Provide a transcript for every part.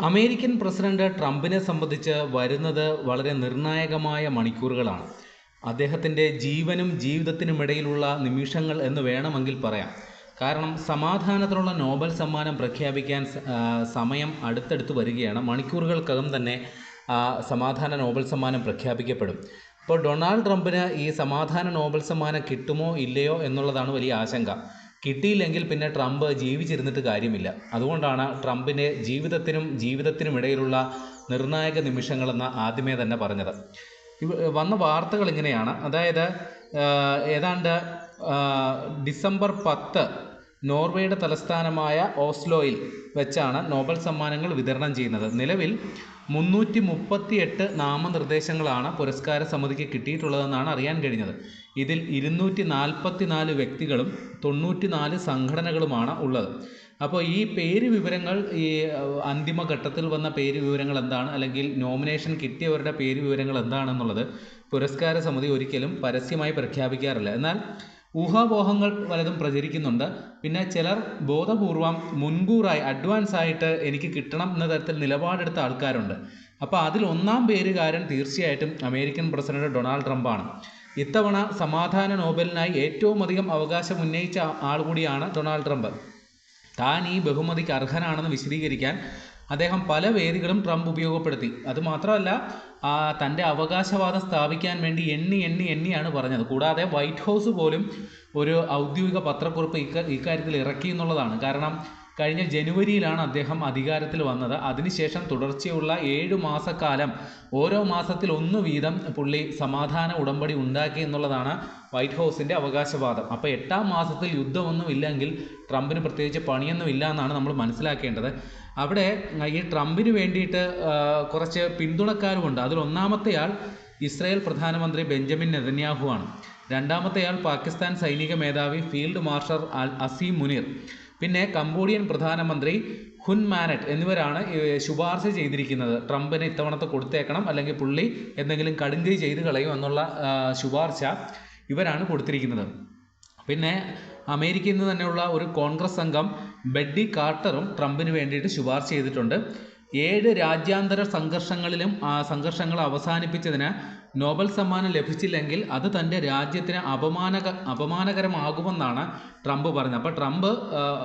American president ട്രംപിനെ സംബന്ധിച്ച് വരുന്നത് വളരെ നിർണായകമായ മണിക്കൂറുകളാണ്. അദ്ദേഹത്തിന്റെ ജീവനും ജീവിതത്തിനുമിടയിലുള്ള നിമിഷങ്ങൾ എന്ന് വേണമെങ്കിൽ പറയാം. കാരണം സമാധാനത്തിനുള്ള നോബൽ സമ്മാനം പ്രഖ്യാപിക്കാൻ സമയം അടുത്തടുത്ത് വരികയാണ്. മണിക്കൂറുകൾക്കകം തന്നെ സമാധാന നോബൽ സമ്മാനം പ്രഖ്യാപിക്കപ്പെടും. ഇപ്പോൾ ഡൊണാൾഡ് ട്രംപിന് ഈ സമാധാന നോബൽ സമ്മാനം കിട്ടുമോ ഇല്ലയോ എന്നുള്ളതാണ് വലിയ ആശങ്ക. കിട്ടിയില്ലെങ്കിൽ പിന്നെ ട്രംപ് ജീവിച്ചിരുന്നിട്ട് കാര്യമില്ല. അതുകൊണ്ടാണ് ട്രംപിന്റെ ജീവിതത്തിനും ജീവിതത്തിനും ഇടയിലുള്ള നിർണായക നിമിഷങ്ങളെന്ന് ആദ്യമേ തന്നെ പറഞ്ഞത്. വന്ന വാർത്തകൾ ഇങ്ങനെയാണ്. അതായത് ഏതാണ്ട് ഡിസംബർ പത്ത് നോർവേയുടെ തലസ്ഥാനമായ ഓസ്ലോയിൽ വെച്ചാണ് നോബൽ സമ്മാനങ്ങൾ വിതരണം ചെയ്യുന്നത്. നിലവിൽ മുന്നൂറ്റി മുപ്പത്തി എട്ട് നാമനിർദ്ദേശങ്ങളാണ് പുരസ്കാര സമിതിക്ക് കിട്ടിയിട്ടുള്ളതെന്നാണ് അറിയാൻ കഴിഞ്ഞത്. ഇതിൽ ഇരുന്നൂറ്റി നാൽപ്പത്തി നാല് വ്യക്തികളും തൊണ്ണൂറ്റി നാല് സംഘടനകളുമാണ് ഉള്ളത്. അപ്പോൾ ഈ പേര് വിവരങ്ങൾ ഈ അന്തിമഘട്ടത്തിൽ വന്ന പേര് വിവരങ്ങൾ എന്താണ്? അല്ലെങ്കിൽ നോമിനേഷൻ കിട്ടിയവരുടെ പേര് വിവരങ്ങൾ എന്താണെന്നുള്ളത് പുരസ്കാര സമിതി ഒരിക്കലും പരസ്യമായി പ്രഖ്യാപിക്കാറില്ല. എന്നാൽ ഊഹാപോഹങ്ങൾ പലതും പ്രചരിക്കുന്നുണ്ട്. പിന്നെ ചിലർ ബോധപൂർവം മുൻകൂറായി അഡ്വാൻസ് ആയിട്ട് എനിക്ക് കിട്ടണം എന്ന തരത്തിൽ നിലപാടെടുത്ത ആൾക്കാരുണ്ട്. അപ്പോൾ അതിൽ ഒന്നാം പേരുകാരൻ തീർച്ചയായിട്ടും അമേരിക്കൻ പ്രസിഡന്റ് ഡൊണാൾഡ് ട്രംപാണ്. ഇത്തവണ സമാധാന നോബലിനായി ഏറ്റവും അധികം അവകാശം ഉന്നയിച്ച ആൾ കൂടിയാണ് ഡൊണാൾഡ് ട്രംപ്. താൻ ഈ ബഹുമതിക്ക് അർഹനാണെന്ന് വിശദീകരിക്കാൻ അദ്ദേഹം പല വേദികളും ട്രംപ് ഉപയോഗപ്പെടുത്തി. അതുമാത്രമല്ല തന്റെ അവകാശവാദം സ്ഥാപിക്കാൻ വേണ്ടി എണ്ണി എണ്ണി എണ്ണിയാണ് പറഞ്ഞത്. കൂടാതെ വൈറ്റ് ഹൗസ് പോലും ഒരു ഔദ്യോഗിക പത്രക്കുറിപ്പ് ഇക്ക ഇക്കാര്യത്തിൽ ഇറക്കി എന്നുള്ളതാണ്. കാരണം കഴിഞ്ഞ ജനുവരിയിലാണ് അദ്ദേഹം അധികാരത്തിൽ വന്നത്. അതിനുശേഷം തുടർച്ചയുള്ള ഏഴ് മാസക്കാലം ഓരോ മാസത്തിൽ ഒന്ന് വീതം പുള്ളി സമാധാന ഉടമ്പടി ഉണ്ടാക്കി എന്നുള്ളതാണ് വൈറ്റ് ഹൗസിന്റെ അവകാശവാദം. അപ്പോൾ എട്ടാം മാസത്തിൽ യുദ്ധമൊന്നും ഇല്ലെങ്കിൽ ട്രംപിന് പ്രത്യേകിച്ച് പണിയൊന്നും ഇല്ല എന്നാണ് നമ്മൾ മനസ്സിലാക്കേണ്ടത്. അവിടെ ഈ ട്രംപിന് വേണ്ടിയിട്ട് കുറച്ച് പിന്തുണക്കാരുമുണ്ട്. അതിൽ ഒന്നാമത്തെയാൾ ഇസ്രായേൽ പ്രധാനമന്ത്രി ബെഞ്ചമിൻ നെതന്യാഹു ആണ് രണ്ടാമത്തെയാൾ പാകിസ്ഥാൻ സൈനിക മേധാവി ഫീൽഡ് മാർഷൽ അസീം മുനീർ. പിന്നെ കംബോഡിയൻ പ്രധാനമന്ത്രി ഹുൻ മാനറ്റ് എന്നിവരാണ് ശുപാർശ ചെയ്തിരിക്കുന്നത്. ട്രംപിന് ഇത്തവണത്തെ കൊടുത്തേക്കണം അല്ലെങ്കിൽ പുള്ളി എന്തെങ്കിലും കടുങ്കൈ ചെയ്ത് കളയും എന്നുള്ള ശുപാർശ ഇവരാണ് കൊടുത്തിരിക്കുന്നത്. പിന്നെ അമേരിക്കയിൽ നിന്ന് തന്നെയുള്ള ഒരു കോൺഗ്രസ് അംഗം ബെഡ്ഡി കാർട്ടറും ട്രംപിന് വേണ്ടിയിട്ട് ശുപാർശ ചെയ്തിട്ടുണ്ട്. ഏഴ് രാജ്യാന്തര സംഘർഷങ്ങളിലും സംഘർഷങ്ങൾ അവസാനിപ്പിച്ചതിന് നോബൽ സമ്മാനം ലഭിച്ചില്ലെങ്കിൽ അത് തന്റെ രാജ്യത്തിന് അപമാനക അപമാനകരമാകുമെന്നാണ് ട്രംപ് പറഞ്ഞത്. അപ്പോൾ ട്രംപ്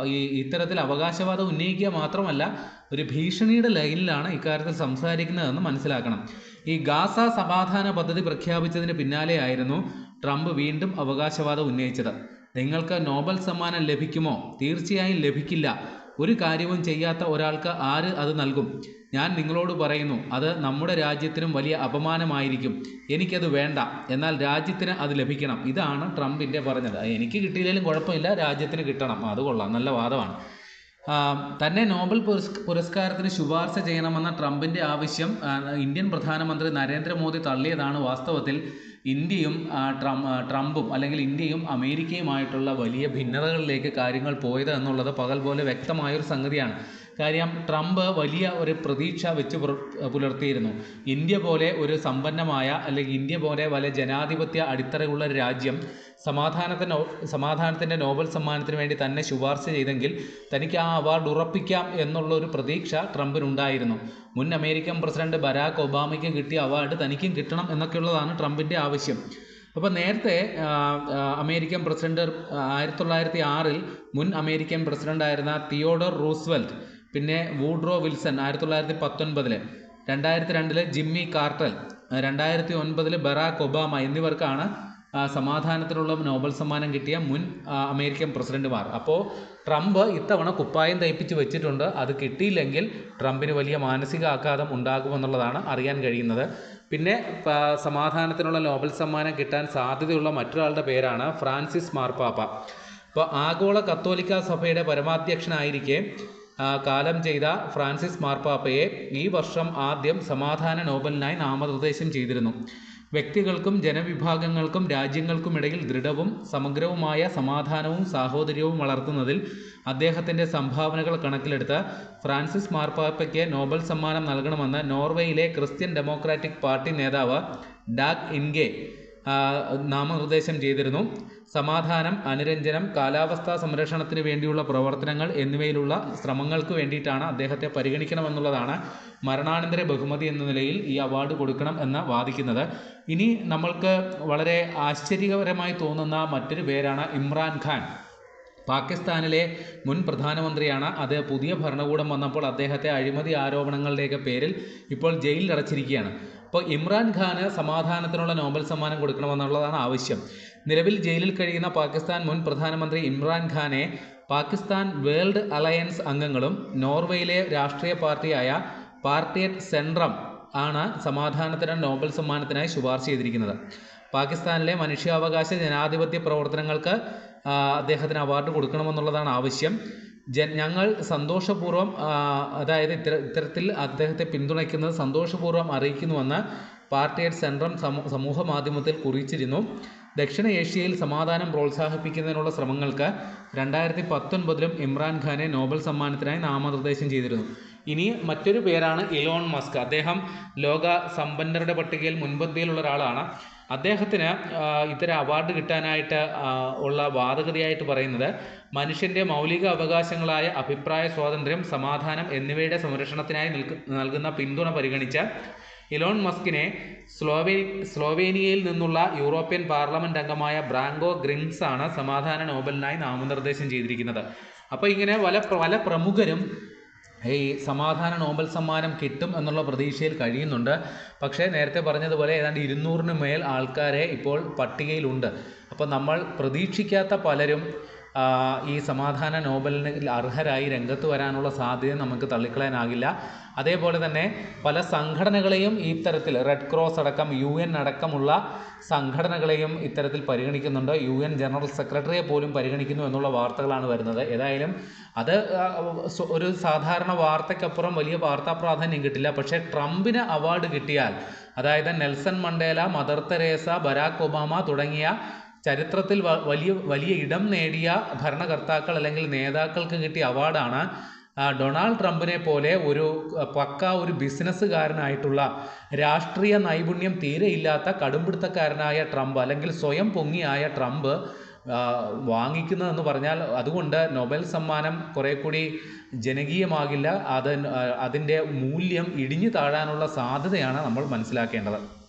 ഈ ഇത്തരത്തിൽ അവകാശവാദം ഉന്നയിക്കുക മാത്രമല്ല ഒരു ഭീഷണിയുടെ ലൈനിലാണ് ഇക്കാര്യത്തിൽ സംസാരിക്കുന്നതെന്ന് മനസ്സിലാക്കണം. ഈ ഗാസ സമാധാന പദ്ധതി പ്രഖ്യാപിച്ചതിന് പിന്നാലെയായിരുന്നു ട്രംപ് വീണ്ടും അവകാശവാദം ഉന്നയിച്ചത്. നിങ്ങൾക്ക് നോബൽ സമ്മാനം ലഭിക്കുമോ? തീർച്ചയായും ലഭിക്കില്ല. ഒരു കാര്യവും ചെയ്യാത്ത ഒരാൾക്ക് ആര് അത് നൽകും? ഞാൻ നിങ്ങളോട് പറയുന്നു അത് നമ്മുടെ രാജ്യത്തിനും വലിയ അപമാനമായിരിക്കും. എനിക്കത് വേണ്ട. എന്നാൽ രാജ്യത്തിന് അത് ലഭിക്കണം. ഇതാണ് ട്രംപിന്റെ പറഞ്ഞത്. എനിക്ക് കിട്ടിയില്ലെങ്കിലും കുഴപ്പമില്ല രാജ്യത്തിന് കിട്ടണം. അത് കൊള്ളാം. നല്ല വാദമാണ്. തന്നെ നോബൽ പുരസ് പുരസ്കാരത്തിന് ശുപാർശ ചെയ്യണമെന്ന ട്രംപിന്റെ ആവശ്യം ഇന്ത്യൻ പ്രധാനമന്ത്രി നരേന്ദ്രമോദി തള്ളിയതാണ് വാസ്തവത്തിൽ. ഇന്ത്യയും ട്രം ട്രംപും അല്ലെങ്കിൽ ഇന്ത്യയും അമേരിക്കയുമായിട്ടുള്ള വലിയ ഭിന്നതകളിലേക്ക് കാര്യങ്ങൾ പോയത് എന്നുള്ളത് പകൽ പോലെ വ്യക്തമായൊരു സംഗതിയാണ്. കാര്യം ട്രംപ് വലിയ ഒരു പ്രതീക്ഷ വെച്ച് പുലർത്തിയിരുന്നു. ഇന്ത്യ പോലെ ഒരു സമ്പന്നമായ അല്ലെങ്കിൽ ഇന്ത്യ പോലെ വലിയ ജനാധിപത്യ അടിത്തറയുള്ള ഒരു രാജ്യം സമാധാനത്തിന് സമാധാനത്തിന്റെ നോബൽ സമ്മാനത്തിന് വേണ്ടി തന്നെ ശുപാർശ ചെയ്തെങ്കിൽ തനിക്ക് ആ അവാർഡ് ഉറപ്പിക്കാം എന്നുള്ള ഒരു പ്രതീക്ഷ ട്രംപിനുണ്ടായിരുന്നു. മുൻ അമേരിക്കൻ പ്രസിഡന്റ് ബരാക്ക് ഒബാമയ്ക്ക് കിട്ടിയ അവാർഡ് തനിക്കും കിട്ടണം എന്നൊക്കെയുള്ളതാണ് ട്രംപിന്റെ ആവശ്യം. അപ്പോൾ നേരത്തെ അമേരിക്കൻ പ്രസിഡന്റ് ആയിരത്തി തൊള്ളായിരത്തി ആറിൽ മുൻ അമേരിക്കൻ പ്രസിഡന്റായിരുന്ന തിയോഡർ റൂസ്വെൽറ്റ് പിന്നെ വൂഡ്രോ വിൽസൺ ആയിരത്തി തൊള്ളായിരത്തി പത്തൊൻപതിൽ രണ്ടായിരത്തി രണ്ടിൽ ജിമ്മി കാർട്ടൽ രണ്ടായിരത്തി ഒൻപതിൽ ബറാക്ക് ഒബാമ എന്നിവർക്കാണ് സമാധാനത്തിനുള്ള നോബൽ സമ്മാനം കിട്ടിയ മുൻ അമേരിക്കൻ പ്രസിഡന്റുമാർ അപ്പോൾ ട്രംപ് ഇത്തവണ കുപ്പായം തയ്പ്പിച്ച് വെച്ചിട്ടുണ്ട്. അത് കിട്ടിയില്ലെങ്കിൽ ട്രംപിന് വലിയ മാനസിക ആഘാതം ഉണ്ടാകുമെന്നുള്ളതാണ് അറിയാൻ കഴിയുന്നത്. പിന്നെ സമാധാനത്തിനുള്ള നോബൽ സമ്മാനം കിട്ടാൻ സാധ്യതയുള്ള മറ്റൊരാളുടെ പേരാണ് ഫ്രാൻസിസ് മാർപ്പാപ്പ അപ്പോൾ ആഗോള കത്തോലിക്ക സഭയുടെ പരമാധ്യക്ഷനായിരിക്കെ കാലം ചെയ്ത ഫ്രാൻസിസ് മാർപ്പാപ്പയെ ഈ വർഷം ആദ്യം സമാധാന നോബലിനായി നാമനിർദ്ദേശം ചെയ്തിരുന്നു. വ്യക്തികൾക്കും ജനവിഭാഗങ്ങൾക്കും രാജ്യങ്ങൾക്കുമിടയിൽ ദൃഢവും സമഗ്രവുമായ സമാധാനവും സാഹോദര്യവും വളർത്തുന്നതിൽ അദ്ദേഹത്തിന്റെ സംഭാവനകൾ കണക്കിലെടുത്ത് ഫ്രാൻസിസ് മാർപ്പാപ്പയ്ക്ക് നോബൽ സമ്മാനം നൽകണമെന്ന് നോർവേയിലെ ക്രിസ്ത്യൻ ഡെമോക്രാറ്റിക് പാർട്ടി നേതാവ് ഡാക് ഇൻഗെ നാമനിർദ്ദേശം ചെയ്തിരുന്നു. സമാധാനം അനുരഞ്ജനം കാലാവസ്ഥാ സംരക്ഷണത്തിന് വേണ്ടിയുള്ള പ്രവർത്തനങ്ങൾ എന്നിവയിലുള്ള ശ്രമങ്ങൾക്ക് വേണ്ടിയിട്ടാണ് അദ്ദേഹത്തെ പരിഗണിക്കണമെന്നുള്ളതാണ് മരണാനന്തര ബഹുമതി എന്ന നിലയിൽ ഈ അവാർഡ് കൊടുക്കണം എന്ന് വാദിക്കുന്നത്. ഇനി നമ്മൾക്ക് വളരെ ആശ്ചര്യകരമായി തോന്നുന്ന മറ്റൊരു പേരാണ് ഇമ്രാൻ ഖാൻ. പാകിസ്ഥാനിലെ മുൻ പ്രധാനമന്ത്രിയാണ്. അത് പുതിയ ഭരണകൂടം വന്നപ്പോൾ അദ്ദേഹത്തെ അഴിമതി ആരോപണങ്ങളുടെയൊക്കെ പേരിൽ ഇപ്പോൾ ജയിലിൽ അടച്ചിരിക്കുകയാണ്. അപ്പോൾ ഇമ്രാൻ ഖാന് സമാധാനത്തിനുള്ള നോബൽ സമ്മാനം കൊടുക്കണമെന്നുള്ളതാണ് ആവശ്യം. നിലവിൽ ജയിലിൽ കഴിയുന്ന പാകിസ്ഥാൻ മുൻ പ്രധാനമന്ത്രി ഇമ്രാൻ ഖാനെ പാകിസ്ഥാൻ വേൾഡ് അലയൻസ് അംഗങ്ങളും നോർവേയിലെ രാഷ്ട്രീയ പാർട്ടിയായ പാർട്ടിയറ്റ് സെൻട്രം ആണ് സമാധാനത്തിന് നോബൽ സമ്മാനത്തിനായി ശുപാർശ ചെയ്തിരിക്കുന്നത്. പാകിസ്ഥാനിലെ മനുഷ്യാവകാശ ജനാധിപത്യ പ്രവർത്തനങ്ങൾക്ക് അദ്ദേഹത്തിന് അവാർഡ് കൊടുക്കണമെന്നുള്ളതാണ് ആവശ്യം. ജൻ ഞങ്ങൾ സന്തോഷപൂർവം അതായത് ഇത്തര ഇത്തരത്തിൽ അദ്ദേഹത്തെ പിന്തുണയ്ക്കുന്നത് സന്തോഷപൂർവം അറിയിക്കുന്നുവെന്ന് പാർട്ടിയുടെ സെൻട്രം സമൂ- സമൂഹ മാധ്യമത്തിൽ കുറിച്ചിരുന്നു. ദക്ഷിണ ഏഷ്യയിൽ സമാധാനം പ്രോത്സാഹിപ്പിക്കുന്നതിനുള്ള ശ്രമങ്ങൾക്ക് രണ്ടായിരത്തി പത്തൊൻപതിലും ഇമ്രാൻഖാനെ നോബൽ സമ്മാനത്തിനായി നാമനിർദ്ദേശം ചെയ്തിരുന്നു. ഇനി മറ്റൊരു പേരാണ് ഇലോൺ മസ്ക്. അദ്ദേഹം ലോക സമ്പന്നരുടെ പട്ടികയിൽ മുൻപന്തിയിലുള്ള ഒരാളാണ്. അദ്ദേഹത്തിന് ഇത്തരം അവാർഡ് കിട്ടാനായിട്ട് ഉള്ള വാദഗതിയായിട്ട് പറയുന്നത് മനുഷ്യന്റെ മൗലിക അവകാശങ്ങളായ അഭിപ്രായ സ്വാതന്ത്ര്യം സമാധാനം എന്നിവയുടെ സംരക്ഷണത്തിനായി നൽകുന്ന പിന്തുണ പരിഗണിച്ച ഇലോൺ മസ്കിനെ സ്ലോവേ സ്ലോവേനിയയിൽ നിന്നുള്ള യൂറോപ്യൻ പാർലമെന്റ് അംഗമായ ബ്രാങ്കോ ഗ്രിങ്സ് ആണ് സമാധാന നോബലിനായി നാമനിർദ്ദേശം ചെയ്തിരിക്കുന്നത്. അപ്പോൾ ഇങ്ങനെ പല പല പ്രമുഖരും ഈ സമാധാന നോബൽ സമ്മാനം കിട്ടും എന്നുള്ള പ്രതീക്ഷയിൽ കഴിയുന്നുണ്ട്. പക്ഷേ നേരത്തെ പറഞ്ഞതുപോലെ ഏതാണ്ട് ഇരുന്നൂറിന് മേൽ ആൾക്കാരെ ഇപ്പോൾ പട്ടികയിലുണ്ട്. അപ്പോൾ നമ്മൾ പ്രതീക്ഷിക്കാത്ത പലരും ഈ സമാധാന നോബലിന് അർഹരായി രംഗത്ത് വരാനുള്ള സാധ്യത നമുക്ക് തള്ളിക്കളയാനാകില്ല. അതേപോലെ തന്നെ പല സംഘടനകളെയും തരത്തിൽ റെഡ് ക്രോസ് അടക്കം യു എൻ അടക്കമുള്ള സംഘടനകളെയും ഇത്തരത്തിൽ പരിഗണിക്കുന്നുണ്ട്. യു എൻ ജനറൽ സെക്രട്ടറിയെ പോലും പരിഗണിക്കുന്നു എന്നുള്ള വാർത്തകളാണ് വരുന്നത്. ഏതായാലും അത് ഒരു സാധാരണ വാർത്തയ്ക്കപ്പുറം വലിയ വാർത്താ പ്രാധാന്യം കിട്ടില്ല. പക്ഷേ ട്രംപിന് അവാർഡ് കിട്ടിയാൽ അതായത് Nelson Mandela Mother Teresa Barack Obama തുടങ്ങിയ ചരിത്രത്തിൽ വലിയ വലിയ ഇടം നേടിയ ഭരണകർത്താക്കൾ അല്ലെങ്കിൽ നേതാക്കൾക്ക് കിട്ടിയ അവാർഡാണ് ഡൊണാൾഡ് ട്രംപിനെ പോലെ ഒരു പക്ക ഒരു ബിസിനസ്സുകാരനായിട്ടുള്ള രാഷ്ട്രീയ നൈപുണ്യം തീരെ ഇല്ലാത്ത കടുംപിടുത്തക്കാരനായ ട്രംപ് അല്ലെങ്കിൽ സ്വയം പൊങ്ങിയായ ട്രംപ് വാങ്ങിക്കുന്നതെന്ന് പറഞ്ഞാൽ അതുകൊണ്ട് നൊബൽ സമ്മാനം കുറെ കൂടി ജനകീയമാകില്ല. അത് അതിന്റെ മൂല്യം ഇടിഞ്ഞു താഴാനുള്ള സാധ്യതയാണ് നമ്മൾ മനസ്സിലാക്കേണ്ടത്.